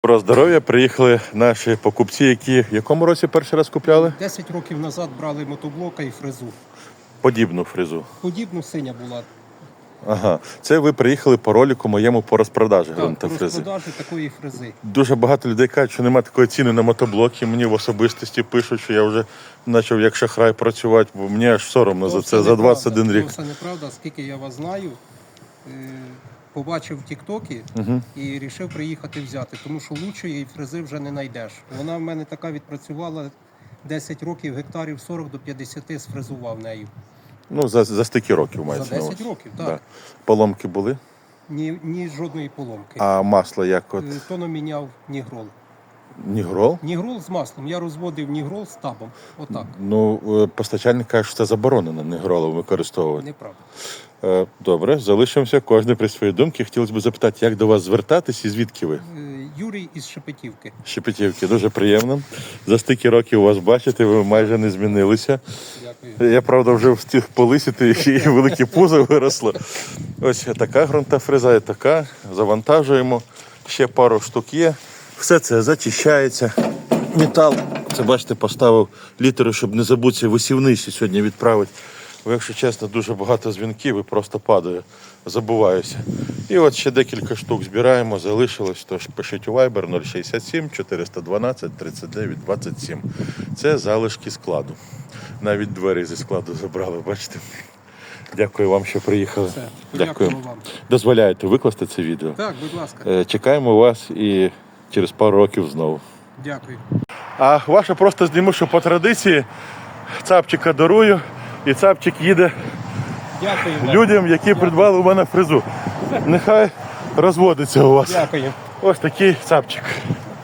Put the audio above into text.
Про здоров'я приїхали наші покупці, які в якому році перший раз купляли 10 років назад брали мотоблока і фрезу. подібну фрезу. Подібну синя була. Ага, це ви приїхали по ролику моєму по розпродажі Так, ґрунта по фрези. розпродажі такої фрези. Дуже багато людей кажуть, що немає такої ціни на мотоблоки. Мені в особистості пишуть, що я вже почав як шахрай працювати, бо мені аж соромно за це за 21 рік. Все неправда, скільки я вас знаю. Е, Побачив в Тіктокі і вирішив приїхати взяти, тому що лучшої фрези вже не знайдеш. Вона в мене така відпрацювала 10 років, гектарів 40 до 50 сфрезував нею. Ну, за, за стільки років мається. За 10 років, так. Да. Поломки були, Ні, ні жодної поломки. а масло як от Е, Тоно міняв нігрол. Нігрол? Нігрол з маслом. Я розводив нігрол з табом. Отак. Ну, е, постачальник каже, що це заборонено нігролом використовувати. Неправда. Е, Добре, залишимося кожен при своїй думці. Хотілося б запитати, як до вас звертатись і звідки ви? Е, Юрій із Шепетівки. Шепетівки, дуже приємно. За стільки років вас бачити, ви майже не змінилися. Дякую. Я правда вже встиг полисіти і велике пузо виросло. Ось така ґрунта фреза, і така. Завантажуємо. Ще пару штук є. Все це зачищається. Метал. Це бачите, поставив літери, щоб не забутися висівний ще сьогодні відправити. Бо, якщо чесно, дуже багато дзвінків і просто падаю, забуваюся. І от ще декілька штук збираємо, залишилось. Тож пишіть у Viber 067 412 39 27. Це залишки складу. Навіть двері зі складу забрали, бачите. Дякую вам, що приїхали. Все, Дякую. вам. Дозволяєте викласти це відео. Так, будь ласка. Е, Чекаємо вас і через пару років знову. Дякую. А ваше просто зніму, що по традиції цапчика дарую, і цапчик їде Дякую. людям, які придбали у мене фризу. Нехай розводиться у вас. Дякую. Ось такий цапчик.